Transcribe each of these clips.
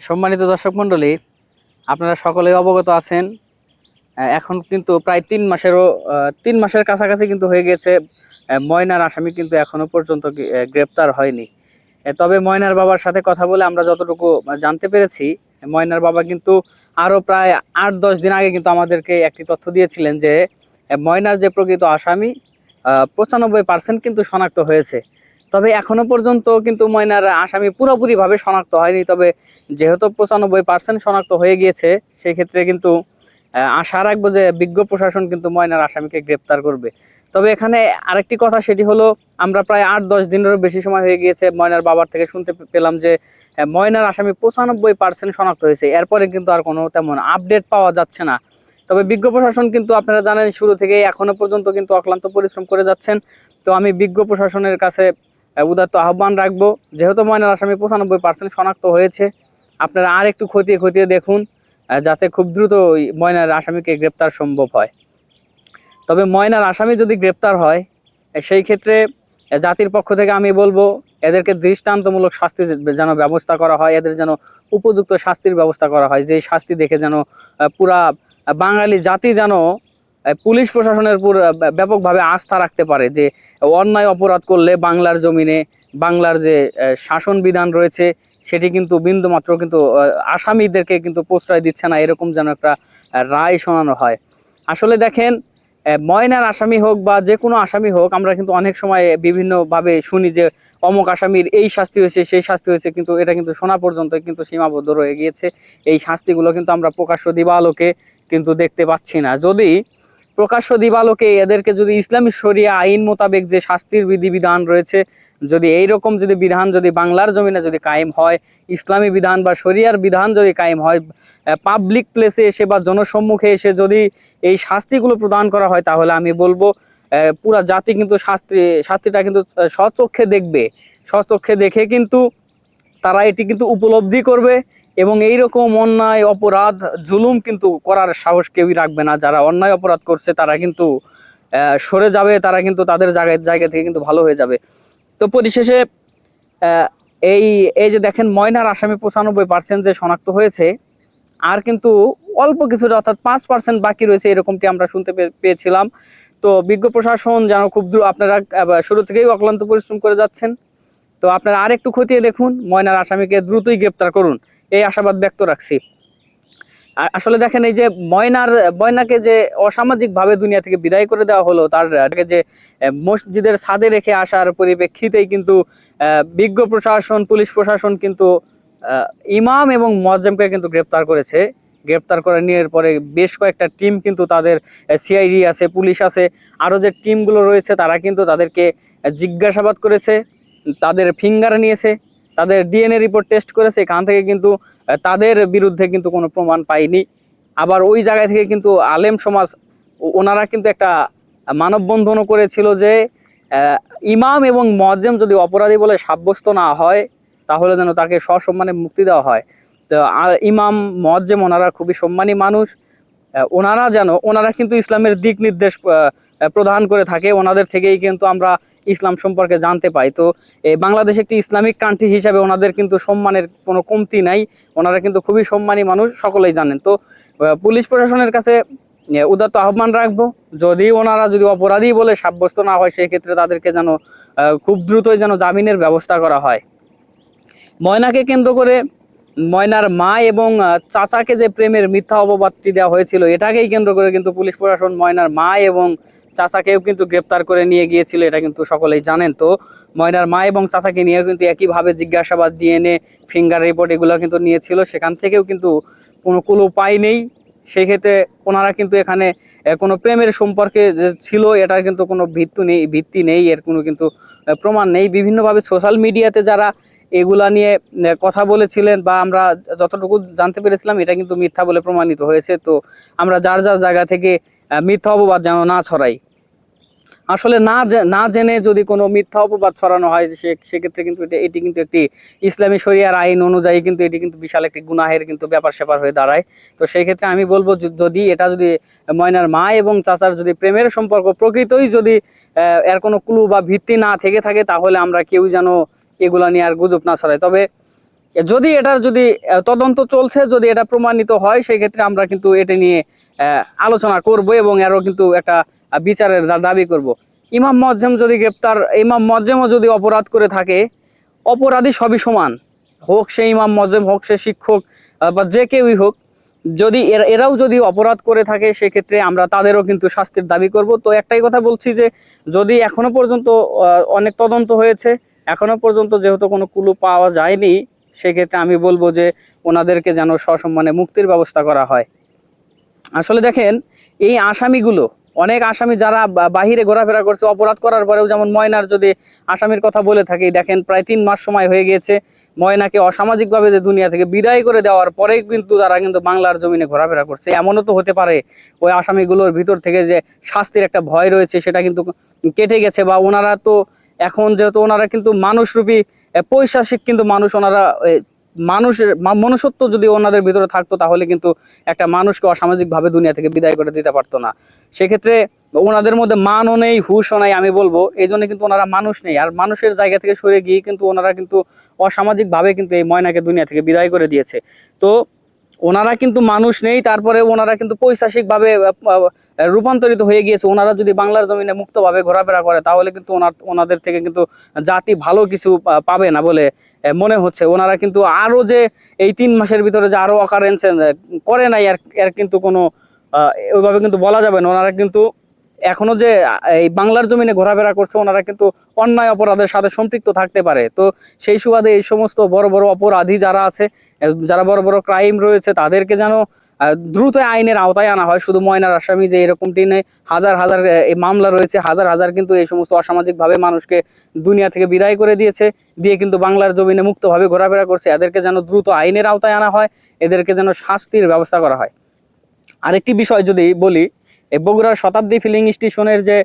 সম্মানিত দর্শক মণ্ডলী, আপনারা সকলেই অবগত আছেন এখন কিন্তু প্রায় তিন মাসেরও তিন মাসের কাছাকাছি কিন্তু হয়ে গেছে ময়নার আসামি কিন্তু এখনও পর্যন্ত গ্রেপ্তার হয়নি। তবে ময়নার বাবার সাথে কথা বলে আমরা যতটুকু জানতে পেরেছি, ময়নার বাবা কিন্তু আরও প্রায় আট দশ দিন আগে কিন্তু আমাদেরকে একটি তথ্য দিয়েছিলেন যে ময়নার যে প্রকৃত আসামি পঁচানব্বই পার্সেন্ট কিন্তু শনাক্ত হয়েছে। তবে এখনও পর্যন্ত কিন্তু ময়নার আসামি পুরোপুরিভাবে শনাক্ত হয়নি। তবে যেহেতু পঁচানব্বই পার্সেন্ট শনাক্ত হয়ে গিয়েছে, সেক্ষেত্রে কিন্তু আশা রাখব যে বিজ্ঞ প্রশাসন কিন্তু ময়নার আসামিকে গ্রেপ্তার করবে। তবে এখানে আরেকটি কথা, সেটি হলো, আমরা প্রায় আট দশ দিনেরও বেশি সময় হয়ে গিয়েছে ময়নার বাবার থেকে শুনতে পেলাম যে ময়নার আসামি পঁচানব্বই পার্সেন্ট শনাক্ত হয়েছে। এরপরে কিন্তু আর কোনো তেমন আপডেট পাওয়া যাচ্ছে না। তবে বিজ্ঞ প্রশাসন কিন্তু, আপনারা জানেন, শুরু থেকে এখনও পর্যন্ত কিন্তু অক্লান্ত পরিশ্রম করে যাচ্ছেন। তো আমি বিজ্ঞ প্রশাসনের কাছে উদাত্ত আহ্বান রাখব। যেহেতু ময়নার আসামি পঁচানব্বই পার্সেন্ট শনাক্ত হয়েছে, আপনারা আর একটু খতিয়ে খতিয়ে দেখুন যাতে খুব দ্রুত ময়নার আসামিকে গ্রেপ্তার সম্ভব হয়। তবে ময়নার আসামি যদি গ্রেপ্তার হয় সেই ক্ষেত্রে জাতির পক্ষ থেকে আমি বলব, এদেরকে দৃষ্টান্তমূলক শাস্তি যেন ব্যবস্থা করা হয়, এদের যেন উপযুক্ত শাস্তির ব্যবস্থা করা হয়, যে শাস্তি দেখে যেন পুরা বাঙালি জাতি যেন পুলিশ প্রশাসনের উপর ব্যাপকভাবে আস্থা রাখতে পারে যে অন্যায় অপরাধ করলে বাংলার জমিনে, বাংলার যে শাসন বিধান রয়েছে, সেটি কিন্তু বিন্দু মাত্র কিন্তু আসামিদেরকে কিন্তু প্রশ্রয় দিচ্ছে না, এরকম যেন একটা রায় শোনানো হয়। আসলে দেখেন ময়নার আসামি হোক বা যে কোনো আসামি হোক, আমরা কিন্তু অনেক সময় বিভিন্নভাবে শুনি যে অমুক আসামির এই শাস্তি হয়েছে, সেই শাস্তি হয়েছে, কিন্তু এটা কিন্তু শোনা পর্যন্ত কিন্তু সীমাবদ্ধ রয়ে গিয়েছে। এই শাস্তিগুলো কিন্তু আমরা প্রকাশ্য দিবালোকে কিন্তু দেখতে পাচ্ছি না। যদি প্রকাশ্য দিবালোকে এদেরকে যদি ইসলামী শরিয়া আইন মোতাবেক যে শাস্তির বিধিবিধান রয়েছে যদি এই রকম যদি বিধান যদি বাংলার জমিনে যদি কায়েম হয় ইসলামী বিধান বা শরিয়ার বিধান যদি কায়েম হয় পাবলিক প্লেসে এসে বা জনসম্মুখে এসে যদি এই শাস্তিগুলো প্রদান করা হয় তাহলে আমি বলব পুরা জাতি কিন্তু শাস্তি শাস্তিটা কিন্তু আহ, স্বচক্ষে দেখবে। স্বচক্ষে দেখে কিন্তু তারা এটি কিন্তু উপলব্ধি করবে। এবং এই রকম অন্যায়, অপরাধ, জুলুম কিন্তু করার সাহস কেউই রাখবে না। যারা অন্যায় অপরাধ করছে, তারা কিন্তু সরে যাবে, তারা কিন্তু তাদের জায়গায় জায়গা থেকে কিন্তু ভালো হয়ে যাবে। তো পরিশেষে এই এই যে দেখেন, ময়নার আসামি পঁচানব্বই পার্সেন্ট যে শনাক্ত হয়েছে, আর কিন্তু অল্প কিছুটা, অর্থাৎ পাঁচ পার্সেন্ট বাকি রয়েছে, এরকমটি আমরা শুনতে পেয়েছিলাম। তো বিজ্ঞ প্রশাসন যেন খুব দ্রুত আপনারা শুরু থেকেই অক্লান্ত পরিশ্রম করে যাচ্ছেন। তো আপনারা আর একটু খতিয়ে দেখুন, ময়নার আসামিকে দ্রুতই গ্রেপ্তার করুন। এই আশাবাদ ব্যক্ত রাখছি। আসলে দেখেন এই যে ময়নার, ময়নাকে যে অসামাজিক ভাবে দুনিয়া থেকে বিদায় করে দেওয়া হলো, তার যে মসজিদের ছাদে রেখে আসার পরিপ্রেক্ষিতেই কিন্তু বিজ্ঞ প্রশাসন, পুলিশ প্রশাসন কিন্তু ইমাম এবং মজ্জেমকে কিন্তু গ্রেপ্তার করেছে। গ্রেপ্তার করে নিয়ে পরে বেশ কয়েকটা টিম কিন্তু তাদের সিআইডি আছে, পুলিশ আছে, আরও যে টিমগুলো রয়েছে, তারা কিন্তু তাদেরকে জিজ্ঞাসাবাদ করেছে, তাদের ফিঙ্গার নিয়েছে। তাদের ডিএনএ রিপোর্ট টেস্ট করেছে, এখান থেকে কিন্তু তাদের বিরুদ্ধে কিন্তু কোনো প্রমাণ পাইনি। আবার ওই জায়গায় থেকে কিন্তু আলেম সমাজ ওনারা কিন্তু একটা মানববন্ধনও করেছিল যে ইমাম এবং মজ্জেম যদি অপরাধী বলে সাব্যস্ত না হয়, তাহলে যেন তাকে সসম্মানে মুক্তি দেওয়া হয়। তো ইমাম মজ্জেম ওনারা খুবই সম্মানী মানুষ। ওনারা যেন, ওনারা কিন্তু ইসলামের দিক নির্দেশ প্রদান করে থাকে। ওনাদের থেকেই কিন্তু আমরা ইসলাম সম্পর্কে জানতে পাই তো বাংলাদেশ একটি ইসলামিক কান্ট্রি হিসাবে ওনাদের কিন্তু সম্মানের কোনো কমতি নাই। ওনারা কিন্তু খুবই সম্মানী মানুষ, সকলেই জানেন। তো পুলিশ প্রশাসনের কাছে উদাত্ত আহ্বান রাখব। যদি ওনারা যদি অপরাধী বলে সাব্যস্ত না হয় সেই ক্ষেত্রে তাদেরকে যেন খুব দ্রুতই যেন জামিনের ব্যবস্থা করা হয়। ময়নাকে কেন্দ্র করে ময়নার মা এবং চাচাকে যে প্রেমের মিথ্যা অপবাদটি দেওয়া হয়েছিল, এটাকেই কেন্দ্র করে কিন্তু পুলিশ প্রশাসন ময়নার মা এবং চাচাকেও কিন্তু গ্রেপ্তার করে নিয়ে গিয়েছিল, এটা কিন্তু সকলেই জানেন। তো ময়নার মা এবং চাচাকে নিয়েও কিন্তু একইভাবে জিজ্ঞাসাবাদ ডিএনএ ফিঙ্গার রিপোর্ট এগুলো কিন্তু নিয়েছিল। সেখান থেকেও কিন্তু কোনো কোনো উপায় নেই। সেই ক্ষেত্রে ওনারা কিন্তু এখানে কোনো প্রেমের সম্পর্কে যে ছিল, এটার কিন্তু কোনো ভিত্তি নেই ভিত্তি নেই, এর কোনো কিন্তু প্রমাণ নেই। বিভিন্নভাবে সোশ্যাল মিডিয়াতে যারা এগুলা নিয়ে কথা বলেছিলেন বা আমরা যতটুকু জানতে পেরেছিলাম, এটা কিন্তু মিথ্যা বলে প্রমাণিত হয়েছে। তো আমরা যার যার জায়গা থেকে মিথ্যা অপবাদ যেন না ছড়াই আসলে না না জেনে যদি কোনো মিথ্যা অপবাদ ছড়ানো হয়, সে, সেক্ষেত্রে কিন্তু এটা, এটি কিন্তু একটি ইসলামী শরিয়ার আইন অনুযায়ী কিন্তু এটি কিন্তু বিশাল একটি গুনাহের কিন্তু ব্যাপার স্যাপার হয়ে দাঁড়ায়। তো সেই ক্ষেত্রে আমি বলব যদি এটা যদি ময়নার মা এবং চাচার যদি প্রেমের সম্পর্ক প্রকৃতই যদি এর কোনো ক্লু বা ভিত্তি না থেকে থাকে, তাহলে আমরা কেউ যেন এগুলা নিয়ে আর গুজব না ছড়াই তবে যদি এটার যদি তদন্ত চলছে, যদি এটা প্রমাণিত হয় সেই ক্ষেত্রে আমরা কিন্তু এটা নিয়ে আলোচনা করব এবং আরও কিন্তু একটা বিচারের দাবি করব। ইমাম মজ্জেম যদি গ্রেপ্তার, ইমাম মজ্জেমও যদি অপরাধ করে থাকে, অপরাধী সবই সমান। হোক সে ইমাম মজ্জেম হোক সে শিক্ষক বা যে কেউই হোক, যদি এরা- এরাও যদি অপরাধ করে থাকে, সেক্ষেত্রে আমরা তাদেরও কিন্তু শাস্তির দাবি করব। তো একটাই কথা বলছি যে, যদি এখনও পর্যন্ত অনেক তদন্ত হয়েছে, এখনও পর্যন্ত যেহেতু কোনো কুলু পাওয়া যায়নি সেক্ষেত্রে আমি বলব যে ওনাদেরকে যেন সসম্মানে মুক্তির ব্যবস্থা করা হয়। আসলে দেখেন, এই আসামিগুলো, অনেক আসামি যারা বাহিরে ঘোরাফেরা করছে, অপরাধ করার পরেও যেমন ময়নার যদি আসামির কথা বলে থাকি, দেখেন প্রায় তিন মাস সময় হয়ে গিয়েছে, ময়নাকে অসামাজিকভাবে যে দুনিয়া থেকে বিদায় করে দেওয়ার পরেই কিন্তু তারা কিন্তু বাংলার জমিনে ঘোরাফেরা করছে। এমনও তো হতে পারে, ওই আসামিগুলোর ভিতর থেকে যে শাস্তির একটা ভয় রয়েছে, সেটা কিন্তু কেটে গেছে বা ওনারা তো এখন যেহেতু ওনারা কিন্তু মানুষরূপী পৈশাসিক কিন্তু মানুষ ওনারা মানুষের মনুষ্যত্ব যদি ওনাদের ভিতরে থাকতো তাহলে কিন্তু একটা মানুষকে অসামাজিকভাবে দুনিয়া থেকে বিদায় করে দিতে পারতো না। সেক্ষেত্রে ওনাদের মধ্যে মানও নেই, হুশও নেই, আমি বলব। এই জন্য কিন্তু ওনারা মানুষ নেই। আর মানুষের জায়গা থেকে সরে গিয়ে কিন্তু ওনারা কিন্তু অসামাজিকভাবে কিন্তু এই ময়নাকে দুনিয়া থেকে বিদায় করে দিয়েছে। তো ওনারা কিন্তু মানুষ নেই, তারপরে ওনারা কিন্তু পৈশাসিকভাবে রূপান্তরিত হয়ে গিয়েছে। ওনারা যদি বাংলার জমিনে মুক্তভাবে ঘোরাফেরা করে, তাহলে কিন্তু ওনার, ওনাদের থেকে কিন্তু জাতি ভালো কিছু পাবে না বলে মনে হচ্ছে। ওনারা কিন্তু আরও যে এই তিন মাসের ভিতরে যে আরও অকারেন্স করে নাই এর কিন্তু কোনো ওইভাবে কিন্তু বলা যাবে না। ওনারা কিন্তু এখনও যে এই বাংলার জমিনে ঘোরাফেরা করছে, ওনারা কিন্তু অন্যায় অপরাধের সাথে সম্পৃক্ত থাকতে পারে। তো সেই সুবাদে এই সমস্ত বড় বড় অপরাধী যারা আছে যারা বড় বড় ক্রাইম রয়েছে, তাদেরকে যেন দ্রুত আইনের আওতায় আনা হয়। শুধু ময়নার আসামি যে এরকমটি নেই হাজার হাজার এই মামলা রয়েছে, হাজার হাজার কিন্তু এই সমস্ত অসামাজিকভাবে মানুষকে দুনিয়া থেকে বিদায় করে দিয়েছে, দিয়ে কিন্তু বাংলার জমিনে মুক্তভাবে ঘোরাফেরা করছে। এদেরকে যেন দ্রুত আইনের আওতায় আনা হয়, এদেরকে যেন শাস্তির ব্যবস্থা করা হয়। আরেকটি বিষয় যদি বলি বগুড়ার শতাব্দী ফিলিং স্টেশনের যে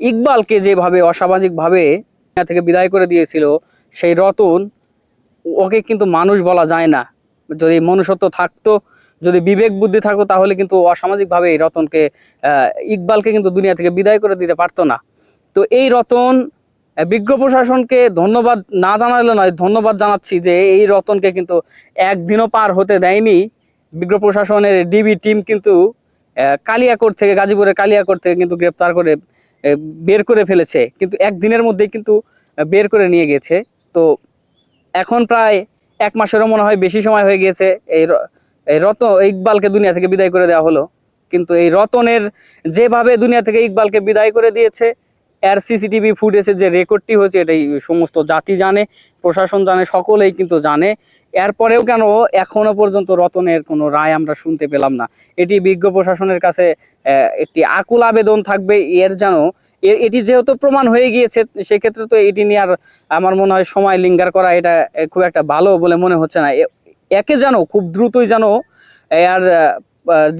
ইকবালকে যেভাবে অসামাজিকভাবে থেকে বিদায় করে দিয়েছিল, সেই রতন ওকে কিন্তু মানুষ বলা যায় না। যদি মনুষ্যত্ব থাকতো, যদি বিবেক বুদ্ধি থাকতো, তাহলে কিন্তু অসামাজিকভাবে এই রতনকে ইকবালকে কিন্তু দুনিয়া থেকে বিদায় করে দিতে পারতো না। তো এই রতন বিজ্ঞ প্রশাসনকে ধন্যবাদ না জানালে নয়, ধন্যবাদ জানাচ্ছি যে এই রতনকে কিন্তু একদিনও পার হতে দেয়নি। বিজ্ঞ প্রশাসনের ডিবি টিম কিন্তু কালিয়াকোট থেকে, গাজীপুরের কালিয়াকোট থেকে কিন্তু গ্রেপ্তার করে বের করে ফেলেছে। কিন্তু একদিনের মধ্যেই কিন্তু বের করে নিয়ে গেছে। তো এখন প্রায় এক মাসেরও মনে হয় বেশি সময় হয়ে গিয়েছে। এই এই রত ইকবালকে দুনিয়া থেকে বিদায় করে দেওয়া হলো। কিন্তু এই রতনের যেভাবে দুনিয়া থেকে ইকবালকে বিদায় করে দিয়েছে, এর সিসিটিভি ফুটেজের যে রেকর্ডটি হয়েছে, এটাই সমস্ত জাতি জানে, প্রশাসন জানে, সকলেই কিন্তু জানে। এরপরেও কেন এখনও পর্যন্ত রতনের কোনো রায় আমরা শুনতে পেলাম না? এটি বিজ্ঞ প্রশাসনের কাছে একটি আকুল আবেদন থাকবে। এর যেন এটি যেহেতু প্রমাণ হয়ে গিয়েছে, সেক্ষেত্রে তো এটি নিয়ে আর আমার মনে হয় সময় লিঙ্গার করা এটা খুব একটা ভালো বলে মনে হচ্ছে না। একে যেন, খুব দ্রুতই যেন এর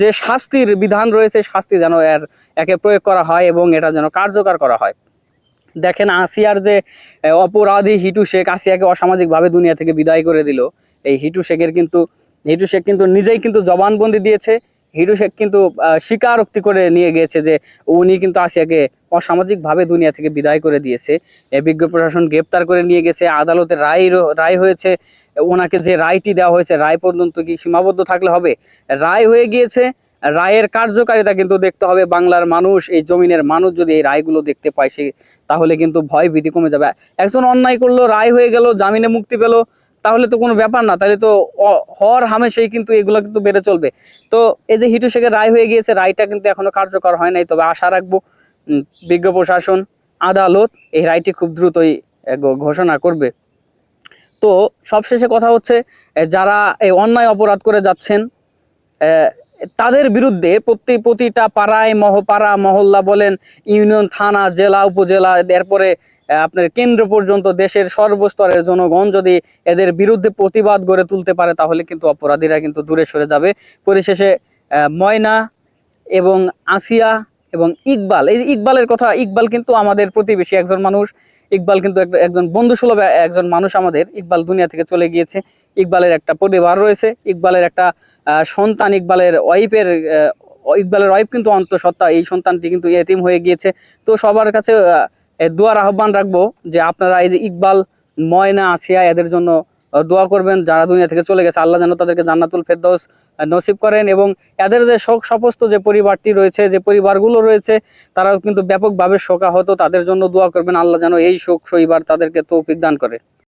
যে শাস্তির বিধান রয়েছে, শাস্তি যেন এর, একে প্রয়োগ করা হয় এবং এটা যেন কার্যকর করা হয়। দেখেন, আসিয়ার যে অপরাধী হিটু শেখ আসিয়াকে অসামাজিকভাবে দুনিয়া থেকে বিদায় করে দিল। এই হিটু শেখের কিন্তু, হিটু শেখ কিন্তু নিজেই কিন্তু জবানবন্দি দিয়েছে। হিটু শেখ কিন্তু স্বীকারোক্তি করে নিয়ে গিয়েছে যে উনি কিন্তু আসিয়াকে অসামাজিকভাবে দুনিয়া থেকে বিদায় করে দিয়েছে। বিজ্ঞ প্রশাসন গ্রেপ্তার করে নিয়ে গেছে, আদালতের রায় রায় হয়েছে, ওনাকে যে রায়টি দেওয়া হয়েছে, রায় পর্যন্ত কি সীমাবদ্ধ থাকলে হবে? রায় হয়ে গিয়েছে, রায়ের কার্যকারিতা কিন্তু দেখতে হবে। বাংলার মানুষ, এই জমিনের মানুষ যদি এই রায়গুলো দেখতে পায় সে, তাহলে কিন্তু ভয় ভীতি কমে যাবে। একজন অন্যায় করল, রায় হয়ে গেল, জামিনে মুক্তি পেল তাহলে তো কোনো ব্যাপার না, তাহলে তো হর হামেশাই কিন্তু এগুলো কিন্তু বেড়ে চলবে। তো এই যে হিটু শেখের রায় হয়ে গিয়েছে, রায়টা কিন্তু এখনও কার্যকর হয় নাই, তবে আশা রাখব বিজ্ঞ প্রশাসন, আদালত এই রায়টি খুব দ্রুতই ঘোষণা করবে। তো সবশেষে কথা হচ্ছে যারা এই অন্যায় অপরাধ করে যাচ্ছেন তাদের বিরুদ্ধে প্রতি, প্রতিটা পাড়ায় মহ পাড়া মহল্লা বলেন, ইউনিয়ন, থানা, জেলা, উপজেলা, এরপরে আপনার কেন্দ্র পর্যন্ত দেশের সর্বস্তরের জনগণ যদি এদের বিরুদ্ধে প্রতিবাদ গড়ে তুলতে পারে, তাহলে কিন্তু অপরাধীরা কিন্তু দূরে সরে যাবে। পরিশেষে ময়না এবং আসিয়া এবং ইকবাল। এই ইকবালের কথা, ইকবাল কিন্তু আমাদের প্রতিবেশী একজন মানুষ। ইকবাল কিন্তু এক- একজন বন্ধুসুলভ একজন মানুষ আমাদের। ইকবাল দুনিয়া থেকে চলে গিয়েছে। ইকবালের একটা পরিবার রয়েছে। ইকবালের একটা সন্তান, ইকবালের ওয়াইফের ইকবালের ওয়াইফ কিন্তু অন্তঃসত্ত্বা। এই সন্তানটি কিন্তু এতিম হয়ে গিয়েছে। তো সবার কাছে দোয়ার আহ্বান রাখব যে আপনারা এই যে ইকবাল, ময়না আছিয়া এদের জন্য দোয়া করবেন যারা দুনিয়া থেকে চলে গেছে। আল্লাহ যেন তাদেরকে জান্নাতুল ফেরদৌস নসিব করেন এবং এদের যে শোক সপস্ত যে পরিবারটি রয়েছে, যে পরিবারগুলো রয়েছে, তারাও কিন্তু ব্যাপকভাবে শোকাহত। তাদের জন্য দোয়া করবেন। আল্লাহ যেন এই শোক শৈবার তাদেরকে তৌফিক দান করে।